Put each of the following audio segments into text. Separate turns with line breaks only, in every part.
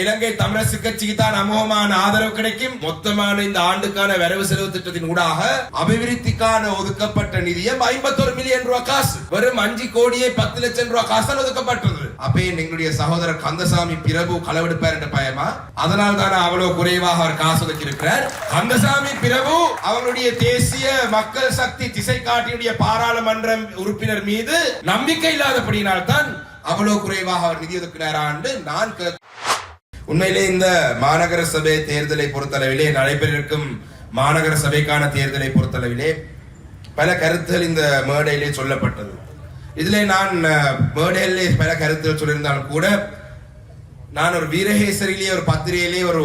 இலங்கை தமிழரசு கட்சிக்கு தான் அமோகமான ஆதரவு கிடைக்கும். மொத்தமான இந்த ஆண்டுக்கான வரவு செலவு திட்டத்தின் ஊடாக அபிவிருத்திக்கான ஒதுக்கப்பட்ட நிதியம் ஐம்பத்தொரு மில்லியன் ரூபாய் காசு. வெறும் அஞ்சு கோடியே பத்து லட்சம் ரூபாய் காசு ஒதுக்கப்பட்டது அப்பே எங்களுடைய சகோதரர் கந்தசாமி பிரபு களவெடுப்பார் என்ற பயமா? அதனால் தானே அவ்வளவு குறைவாக அவர் காசு ஒதுக்கி இருக்கிறார் கந்தசாமி பிரபு அவருடைய தேசிய மக்கள் சக்தி திசை காட்டியுடைய பாராளுமன்ற உறுப்பினர் மீது நம்பிக்கை இல்லாதபடியினால் தான் அவ்வளவு குறைவாக அவர் நிதி ஒதுக்கினாரா என்று நான் கேட்க உண்மையிலே இந்த மாநகர சபை தேர்தலை பொறுத்தளவிலே நடைபெறிருக்கும் மாநகர சபைக்கான தேர்தலை பொறுத்தளவிலே பல கருத்துகள் இந்த மேடையிலே சொல்லப்பட்டது. இதிலே நான் மேடையிலே பல கருத்துகள் சொல்லியிருந்தாலும் கூட நான் ஒரு வீரகேசரியிலே ஒரு பத்திரிகையிலே ஒரு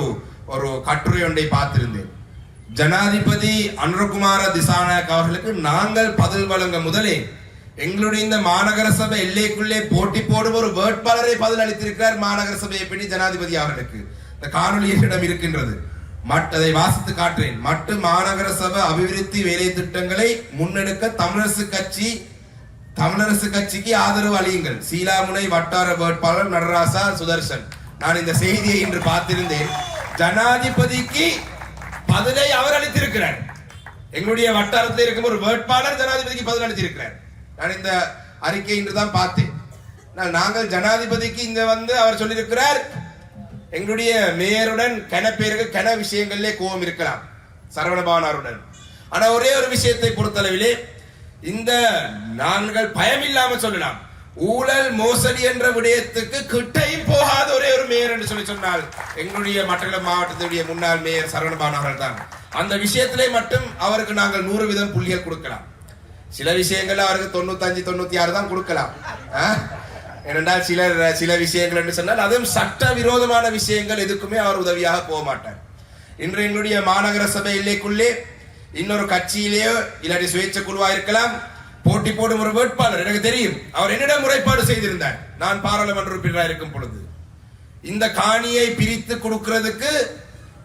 ஒரு கட்டுரை ஒன்றை பார்த்திருந்தேன். ஜனாதிபதி அனுரகுமார திசாநாயக் அவர்களுக்கு நாங்கள் பதில் வழங்க முதலே எங்களுடைய இந்த மாநகர சபை எல்லைக்குள்ளே போட்டி போடும் ஒரு வேட்பாளரை பதில் அளித்திருக்கிறார் மாநகர சபையை பின்னி ஜனாதிபதி அவர்களுக்கு. இந்த காணொலி என்னிடம் இருக்கின்றது. மட் அதை வாசித்து காட்டுறேன். மட்டு மாநகர சபை அபிவிருத்தி வேலை திட்டங்களை முன்னெடுக்க தமிழரசு கட்சி தமிழரசு கட்சிக்கு ஆதரவு அளியுங்கள். சீலாமுனை வட்டார வேட்பாளர் நடராசா சுதர்சன். நான் இந்த செய்தியை இன்று பார்த்திருந்தேன். ஜனாதிபதிக்கு பதிலை அவர் அளித்திருக்கிறார். எங்களுடைய வட்டாரத்தில் இருக்கும் ஒரு வேட்பாளர் ஜனாதிபதிக்கு பதில் அளித்திருக்கிறார். நான் இந்த அறிக்கை இன்று தான் பார்த்தேன். நான் நாங்கள் ஜனாதிபதிக்கு இந்த வந்து அவர் சொல்லியிருக்கிறார் எங்களுடைய மேயருடன் கன பேருக்கு கன விஷயங்களிலே கோபம் இருக்கலாம் சரவணபவனாருடன் ஆனா ஒரே ஒரு விஷயத்தை பொறுத்தளவிலே இந்த நாங்கள் பயம் இல்லாம சொல்லலாம். ஊழல் மோசடி என்ற விடயத்துக்கு கிட்டையும் போகாத ஒரே ஒரு மேயர் என்று சொல்லி சொன்னால் எங்களுடைய மட்டக்களப்பு மாவட்டத்தினுடைய முன்னாள் மேயர் சரவணபவன் அவர்கள் தான் அந்த விஷயத்திலே மட்டும் அவருக்கு நாங்கள் நூறு வீதம் புள்ளிகள் கொடுக்கலாம். சில விஷயங்கள் அவருக்கு தொண்ணூத்தஞ்சு தொண்ணூத்தி ஆறு தான் கொடுக்கலாம். ஆ? ஏனென்றால் சில சில விஷயங்கள் என்று சொன்னால் அதுவும் சட்ட விரோதமான விஷயங்கள் எதுக்குமே அவர் உதவியாக போக மாட்டார். இன்று எங்களுடைய மாநகர சபை எல்லைக்குள்ளே இன்னொரு கட்சியிலேயோ இல்லாட்டி சுயேட்சை குழுவா இருக்கலாம். போட்டி போடும் ஒரு வேட்பாளர் எனக்கு தெரியும். அவர் என்னிடம் முறைப்பாடு செய்திருந்தார். நான் பாராளுமன்ற உறுப்பினராக இருக்கும் பொழுது. இந்த காணியை பிரித்து கொடுக்கிறதுக்கு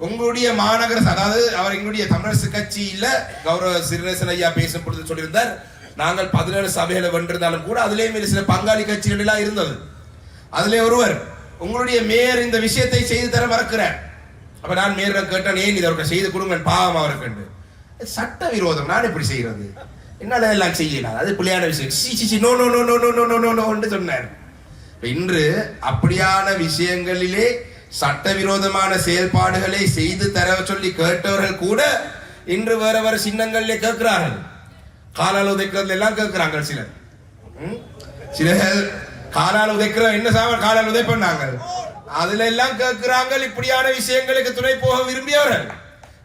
உங்களுடைய மாநகர அதாவது அவர் எங்களுடைய தமிழரசு கட்சியில கௌரவ சிறுநேசன் ஐயா பேசும் பொழுது சொல்லியிருந்தார். நாங்கள் பதினேழு சபைகளை வென்றிருந்தாலும் கூட அதுலேயும் சில பங்காளி கட்சிகள் எல்லாம் இருந்தது. அதிலே ஒருவர் உங்களுடைய மேயர் இந்த விஷயத்தை செய்து தர மறக்கிறார். அப்ப நான் மேயரிடம் கேட்டேன் ஏன் இதை அவருக்கு செய்து கொடுங்க பாவம் அவருக்கு சட்ட விரோதம் நான் எப்படி செய்யறது? என்னால எல்லாம் செய்யலாம் அது பிள்ளையான விஷயம். சி சி, C no no no no no no no no சொன்னார். இன்று அப்படியான விஷயங்களிலே சட்டவிரோதமான செயல்பாடுகளை செய்து தர சொல்லி கேட்டவர்கள் கூட இன்று வேற வேற சின்னங்கள்ல கேட்கிறார்கள். காலால் உதைக்கிறதுல எல்லாம் கேட்கிறாங்க சிலர். சிலர்கள் சிலர் காலால் உதைக்கிற என்ன சாம காலால் உதைப்பண்ணாங்க அதுல எல்லாம் கேட்கிறாங்க இப்படியான விஷயங்களுக்கு துணை போக விரும்பியவர்கள்.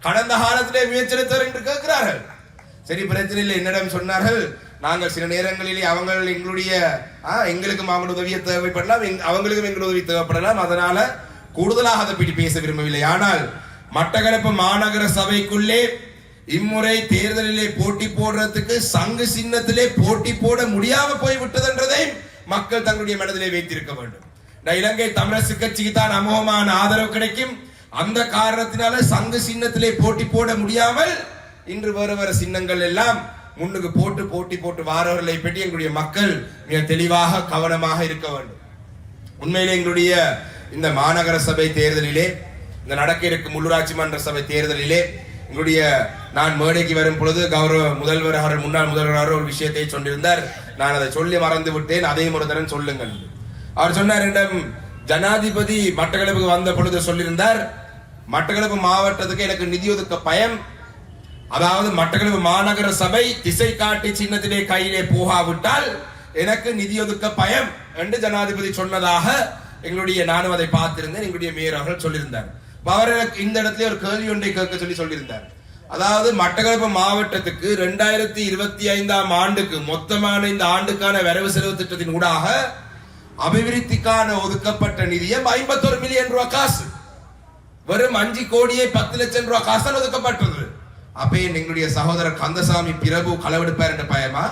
கடந்த காலத்திலே முயற்சித்தவர் என்று கேட்கிறார்கள். சரி பிரச்சனை இல்லை. என்னிடம் சொன்னார்கள் நாங்கள் சில நேரங்களிலே அவங்க எங்களுடைய எங்களுக்கும் அவங்களோட உதவியை தேவைப்படலாம் அவங்களுக்கும் எங்களுடைய உதவி தேவைப்படலாம். அதனால கூடுதலாக அதை பற்றி பேச விரும்பவில்லை. ஆனால் மட்டக்களப்பு மாநகர சபைக்குள்ளே இம்முறை தேர்தலிலே போட்டி போடுறதுக்கு சங்கு சின்னத்திலே போட்டி போட முடியாம போய் விட்டதென்றதை மக்கள் தங்களுடைய மனதிலே வைத்திருக்க வேண்டும். இந்த இலங்கை தமிழரசு கட்சிக்கு தான் அமோகமான ஆதரவு கிடைக்கும். அந்த காரணத்தினால சங்கு சின்னத்திலே போட்டி போட முடியாமல் இன்று வேறு வேறு சின்னங்கள் எல்லாம் முன்னுக்கு போட்டு போட்டி போட்டு வாரவர்களை பற்றி எங்களுடைய மக்கள் மிக தெளிவாக கவனமாக இருக்க வேண்டும். உண்மையிலே எங்களுடைய இந்த மாநகர சபை தேர்தலிலே இந்த நடக்க இருக்கும் உள்ளூராட்சி மன்ற சபை தேர்தலிலே எங்களுடைய நான் மேடைக்கு வரும் பொழுது கௌரவ முதல்வர் அவர் முன்னாள் முதல்வர் அவர் ஒரு விஷயத்தை சொல்லியிருந்தார். நான் அதை சொல்லி மறந்து விட்டேன். அதே முறைதரன் சொல்லுங்கள். அவர் சொன்னார் என்னிடம் ஜனாதிபதி மட்டக்களப்புக்கு வந்த பொழுது சொல்லியிருந்தார் மட்டக்களப்பு மாவட்டத்துக்கு எனக்கு நிதி ஒதுக்க பயம். அதாவது மட்டக்களப்பு மாநகர சபை திசை காட்டி சின்னத்திலே கையிலே போகாவிட்டால் எனக்கு நிதி ஒதுக்க பயம் என்று ஜனாதிபதி சொன்னதாக எங்களுடைய நானும் அதை பார்த்திருந்தேன் எங்களுடைய மேயர் அவர்கள் சொல்லியிருந்தார். அவர் இந்த இடத்துல ஒரு கேள்வி ஒன்றை கேட்க சொல்லி சொல்லியிருந்தார். அதாவது மட்டக்களப்பு மாவட்டத்துக்கு ரெண்டாயிரத்தி இருபத்தி ஐந்தாம் ஆண்டுக்கு மொத்தமான இந்த ஆண்டுக்கான வரவு செலவு திட்டத்தின் ஊடாக அபிவிருத்திக்கான ஒதுக்கப்பட்ட நிதியம் ஐம்பத்தொரு மில்லியன் ரூபாய் காசு. வெறும் அஞ்சு கோடியே பத்து லட்சம் ரூபாய் காசு தான் ஒதுக்கப்பட்டது. அப்பே எங்களுடைய சகோதரர் கந்தசாமி பிரபு களவெடுப்பார் என்ற பயமா?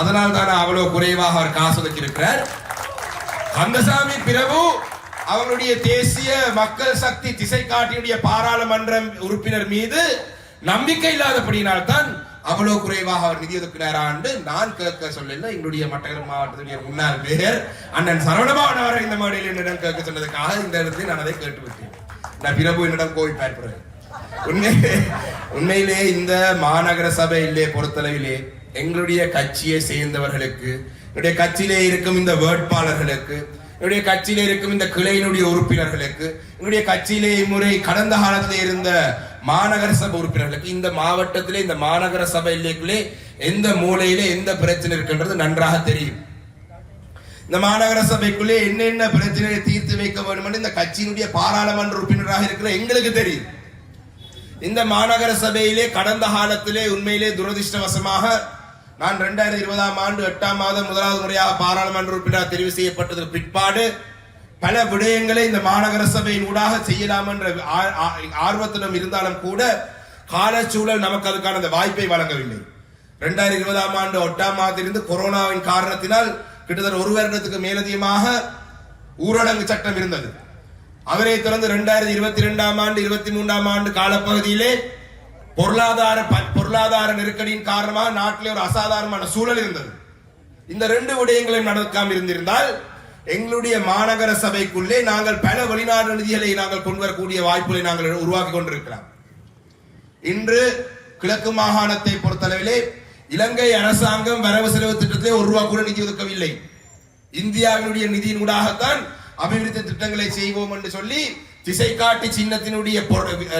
அதனால் தானே அவ்வளவு குறைவாக அவர் காசு ஒதுக்கி இருக்கிறார் கந்தசாமி பிரபு அவருடைய தேசிய மக்கள் சக்தி திசை காட்டியுடைய பாராளுமன்ற உறுப்பினர் மீது நம்பிக்கை இல்லாதபடியினால் தான் அவ்வளவு குறைவாக அவர் நிதி ஒதுக்கினாராண்டு நான் கேட்க சொல்லல. எங்களுடைய மட்டக்களப்பு மாவட்டத்துடைய முன்னாள் பேர் அண்ணன் சரவணபவன் அவர் இந்த மேடையில் என்னிடம் கேட்க சொன்னதுக்காக இந்த இடத்துல நான் அதை கேட்டு விட்டேன் நான் பிரபு என்னிடம் கோவில் பார்க்கிறேன் உண்மையிலே உண்மையிலே இந்த மாநகர சபையிலே பொறுத்தளவிலே எங்களுடைய கட்சியை சேர்ந்தவர்களுக்கு என்னுடைய கட்சியிலே இருக்கும் இந்த வேட்பாளர்களுக்கு என்னுடைய கட்சியிலே இருக்கும் இந்த கிளையினுடைய உறுப்பினர்களுக்கு என்னுடைய கட்சியிலே இம்முறை கடந்த காலத்திலே இருந்த மாநகர சபை உறுப்பினர்களுக்கு இந்த மாவட்டத்திலே இந்த மாநகர சபையிலேக்குள்ளே எந்த மூலையிலே எந்த பிரச்சனை இருக்கின்றது நன்றாக தெரியும். இந்த மாநகர சபைக்குள்ளே என்னென்ன பிரச்சனையை தீர்த்து வைக்க வேண்டும் என்று இந்த கட்சியினுடைய பாராளுமன்ற உறுப்பினராக இருக்கிற எங்களுக்கு தெரியும். இந்த மாநகர சபையிலே கடந்த காலத்திலே உண்மையிலே துரதிர்ஷ்டவசமாக நான் ரெண்டாயிரத்தி இருபதாம் ஆண்டு எட்டாம் மாதம் முதலாவது முறையாக பாராளுமன்ற உறுப்பினர் தெரிவு செய்யப்பட்டதற்கு பிற்பாடு பல விடயங்களை இந்த மாநகர சபையின் ஊடாக செய்யலாம் என்ற ஆர்வத்திடம் இருந்தாலும் கூட காலச்சூழல் நமக்கு அதுக்கான அந்த வாய்ப்பை வழங்கவில்லை. ரெண்டாயிரத்தி இருபதாம் ஆண்டு ஒட்டாம் மாதத்திலிருந்து கொரோனாவின் காரணத்தினால் கிட்டத்தட்ட ஒரு வருடத்துக்கு மேலதிகமாக ஊரடங்கு சட்டம் இருந்தது. அவரை தொடர்ந்து இரண்டாயிரத்தி இருபத்தி ரெண்டாம் ஆண்டு இருபத்தி மூன்றாம் ஆண்டு காலப்பகுதியிலே பொருளாதார பொருளாதார நெருக்கடியின் காரணமாக நாட்டிலே ஒரு அசாதாரணமான சூழல் இருந்தது. இந்த ரெண்டு விடயங்களையும் நடக்காம இருந்திருந்தால் எங்களுடைய மாநகர சபைக்குள்ளே நாங்கள் பல வெளிநாடு நிதிகளை நாங்கள் கொண்டு வரக்கூடிய வாய்ப்புகளை நாங்கள் உருவாக்கி கொண்டிருக்கிறோம் இன்று கிழக்கு மாகாணத்தை பொறுத்தளவிலே இலங்கை அரசாங்கம் வரவு செலவு திட்டத்திலே ஒரு ரூபா கூட நிதி ஒதுக்கவில்லை. இந்தியாவினுடைய நிதியின் ஊடாகத்தான் அபிவிருத்தி திட்டங்களை செய்வோம் என்று சொல்லி திசை காட்டி சின்னத்தினுடைய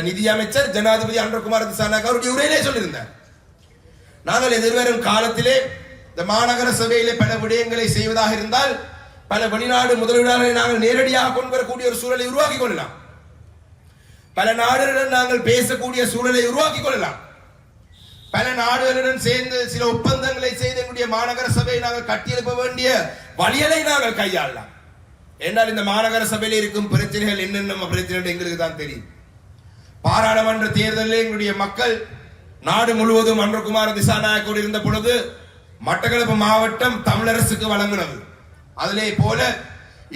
நிதி அமைச்சர் ஜனாதிபதி அன்றகுமார் திசானாக அவருடைய உரையிலே சொல்லியிருந்தார். நாங்கள் எதிர்வரும் காலத்திலே இந்த மாநகர சபையிலே பல விடயங்களை செய்வதாக இருந்தால் பல வெளிநாடு முதலீடாளர்களை நாங்கள் நேரடியாக கொண்டு வரக்கூடிய ஒரு சூழலை உருவாக்கி கொள்ளலாம். பல நாடுகளுடன் நாங்கள் பேசக்கூடிய சூழலை உருவாக்கி கொள்ளலாம். பல நாடுகளுடன் சேர்ந்து சில ஒப்பந்தங்களை செய்து எங்களுடைய மாநகர சபையை நாங்கள் கட்டியெழுப்ப வேண்டிய வழிகளை நாங்கள் கையாளலாம். என்றால் இந்த மாநகர சபையில் இருக்கும் பிரச்சனைகள் என்னென்ன பிரச்சனைகள் எங்களுக்கு தான் தெரியும். பாராளுமன்ற தேர்தலில் எங்களுடைய மக்கள் நாடு முழுவதும் அன்றகுமார் திசாநாயக்கோடு இருந்த பொழுது மட்டக்களப்பு மாவட்டம் தமிழரசுக்கு வழங்கினது. அதிலே போல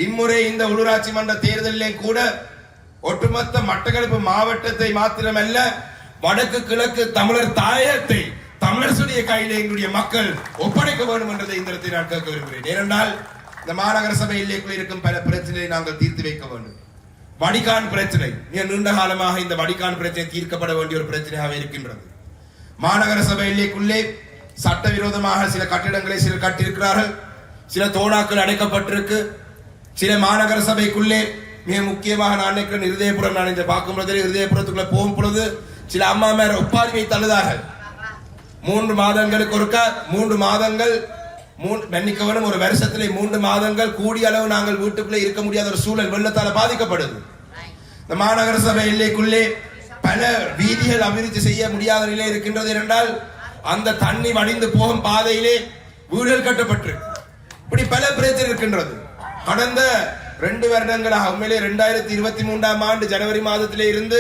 இம்முறை இந்த உள்ளூராட்சி மன்ற தேர்தலிலே கூட ஒட்டுமொத்த மட்டக்களப்பு மாவட்டத்தை மாத்திரமல்ல வடக்கு கிழக்கு தமிழர் தாயத்தை தமிழரசுடைய கையில் எங்களுடைய மக்கள் ஒப்படைக்க வேண்டும் என்றதை இந்த இடத்தில் நான் கேட்க விரும்புகிறேன். ஏனென்றால் இந்த மாநகர சபை எல்லைக்குள் இருக்கும் பல பிரச்சனைகளை நாங்கள் தீர்த்து வைக்க வேண்டும். வடிகான் பிரச்சனை. மிக நீண்ட காலமாக இந்த வடிகான் பிரச்சனை தீர்க்கப்பட வேண்டிய ஒரு பிரச்சனையாக இருக்கின்றது. மாநகர சபை எல்லைக்குள்ளே சட்டவிரோதமாக சில கட்டிடங்களை சிலர் கட்டியிருக்கிறார்கள். சில தோடாக்கள் அடைக்கப்பட்டிருக்கு. சில மாநகர சபைக்குள்ளே மிக முக்கியமாக நான் நினைக்கிறேன் இருதயபுரம் நான் இந்த பார்க்கும் பொழுது இருதயபுரத்துக்குள்ள போகும் பொழுது சில அம்மா மேல ஒப்பாரி வைத்தழுதார்கள் மூன்று மாதங்களுக்கு ஒருக்க மூன்று மாதங்கள் மன்னிக்கவனும் ஒரு வருஷத்துல மூன்று மாதங்கள் கூடிய அளவு நாங்கள் வீட்டுக்குள்ளே இருக்க முடியாத ஒரு சூழல் வெள்ளத்தால பாதிக்கப்படுது. இந்த மாநகர சபை எல்லைக்குள்ளே பல வீதிகள் அபிவிருத்தி செய்ய முடியாத நிலை இருக்கின்றது என்றால் அந்த தண்ணி வடிந்து போகும் பாதையிலே வீடுகள் கட்டப்பட்டிருக்கு இப்படி பல பிரச்சனை இருக்கின்றது. கடந்த ரெண்டு வருடங்களாக உண்மையிலே ரெண்டாயிரத்தி இருபத்தி மூன்றாம் ஆண்டு ஜனவரி மாதத்திலே இருந்து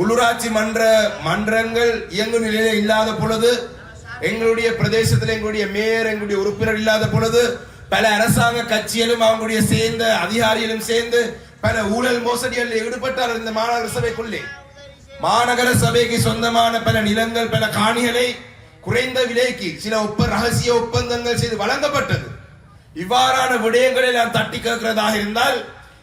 உள்ளூராட்சி மன்ற மன்றங்கள் இயங்கும் நிலையில இல்லாத பொழுது எங்களுடைய பிரதேசத்தில் எங்களுடைய மேயர் எங்களுடைய உறுப்பினர் இல்லாத பொழுது பல அரசாங்க கட்சிகளும் அவங்களுடைய சேர்ந்த அதிகாரிகளும் சேர்ந்து பல ஊழல் மோசடிகளில் ஈடுபட்டார் இந்த மாநகர சபைக்குள்ளே. மாநகர சபைக்கு சொந்தமான பல நிலங்கள் பல காணிகளை குறைந்த விலைக்கு சில ஒப்ப ரகசிய ஒப்பந்தங்கள் செய்து வழங்கப்பட்டது. இவ்வாறான விடயங்களை நாம் தட்டி கேட்கிறதாக இருந்தால்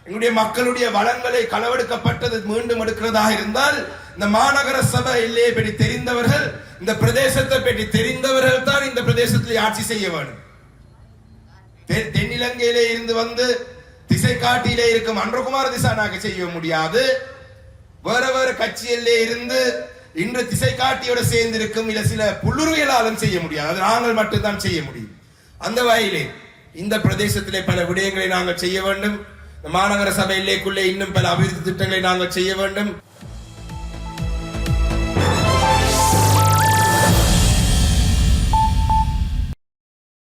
எங்களுடைய மக்களுடைய வளங்களை களவெடுக்கப்பட்டது மீண்டும் எடுக்கிறதாக இருந்தால் இந்த மாநகர சபை இல்லையே பற்றி தெரிந்தவர்கள் இந்த பிரதேசத்தை பற்றி தெரிந்தவர்கள் தான் இந்த பிரதேசத்தில் ஆட்சி செய்ய வேண்டும். தென்- தென்னிலங்கையிலே இருந்து வந்து திசை காட்டியிலே இருக்கும் அன்றகுமார திசானாக செய்ய முடியாது? வேற வேற கட்சியிலே இருந்து இன்று திசை காட்டியோட சேர்ந்து இருக்கும் இல்ல சில புல்லுருவியலாலும் செய்ய முடியாது. அது நாங்கள் மட்டும்தான் செய்ய முடியும். அந்த வகையிலே இந்த பிரதேசத்திலே பல விடயங்களை நாங்கள் செய்ய வேண்டும். இந்த மாநகர சபையிலேக்குள்ளே இன்னும் பல அபிவிருத்தி திட்டங்களை நாங்கள் செய்ய வேண்டும்.